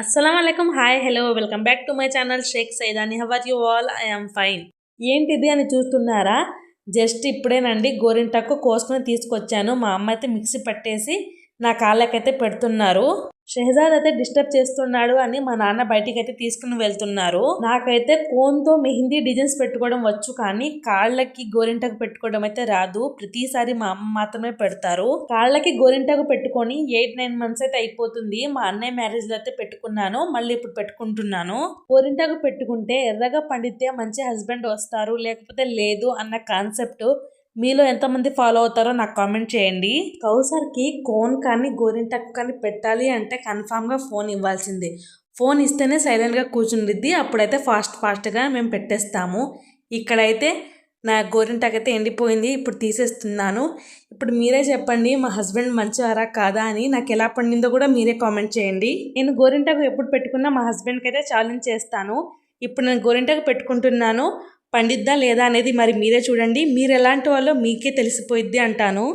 అస్సలం hi hello welcome back to my channel Shaik Saidani how are you all I'm fine ఏంటిది అని చూస్తున్నారా? Just ఇప్పుడేనండి గోరింటాకు కోసుకొని తీసుకొచ్చాను. మా అమ్మ అయితే మిక్సీ పట్టేసి నా కాళ్ళకైతే పెడుతున్నారు. షెహజాద్ అయితే డిస్టర్బ్ చేస్తున్నాడు అని మా నాన్న బయటికి అయితే తీసుకుని వెళ్తున్నారు. నాకైతే కోన్తో మెహందీ డిజైన్స్ పెట్టుకోవడం వచ్చు కానీ కాళ్ళకి గోరింటకు పెట్టుకోవడం అయితే రాదు. ప్రతిసారి మా అమ్మ మాత్రమే పెడతారు. కాళ్ళకి గోరింటకు పెట్టుకొని ఎయిట్ నైన్ మంత్స్ అయితే అయిపోతుంది. మా అన్నయ్య మ్యారేజ్లో అయితే పెట్టుకున్నాను. మళ్ళీ ఇప్పుడు పెట్టుకుంటున్నాను. గోరింటకు పెట్టుకుంటే ఎర్రగా పండితే మంచి హస్బెండ్ వస్తారు. లేకపోతే లేదు అన్న కాన్సెప్ట్ మీలో ఎంతమంది ఫాలో అవుతారో నాకు కామెంట్ చేయండి. కౌసర్కి కోన్ కానీ గోరింటాకు కానీ పెట్టాలి అంటే కన్ఫామ్గా ఫోన్ ఇవ్వాల్సిందే. ఫోన్ ఇస్తేనే సైలెంట్గా కూర్చుండిద్ది. అప్పుడైతే ఫాస్ట్ ఫాస్ట్గా మేము పెట్టేస్తాము. ఇక్కడైతే నా గోరింటాకు అయితే ఎండిపోయింది. ఇప్పుడు తీసేస్తున్నాను. ఇప్పుడు మీరే చెప్పండి మా హస్బెండ్ మంచివారా కాదా అని. నాకు ఎలా పండిందో కూడా మీరే కామెంట్ చేయండి. నేను గోరింటాకు ఎప్పుడు పెట్టుకున్నా మా హస్బెండ్కి అయితే ఛాలెంజ్ చేస్తాను. ఇప్పుడు నేను గోరింటాకు పెట్టుకుంటున్నాను పండిద్దా లేదా అనేది మరి మీరే చూడండి. మీరు ఎలాంటి వాళ్ళో మీకే తెలిసిపోయిద్ది అంటాను.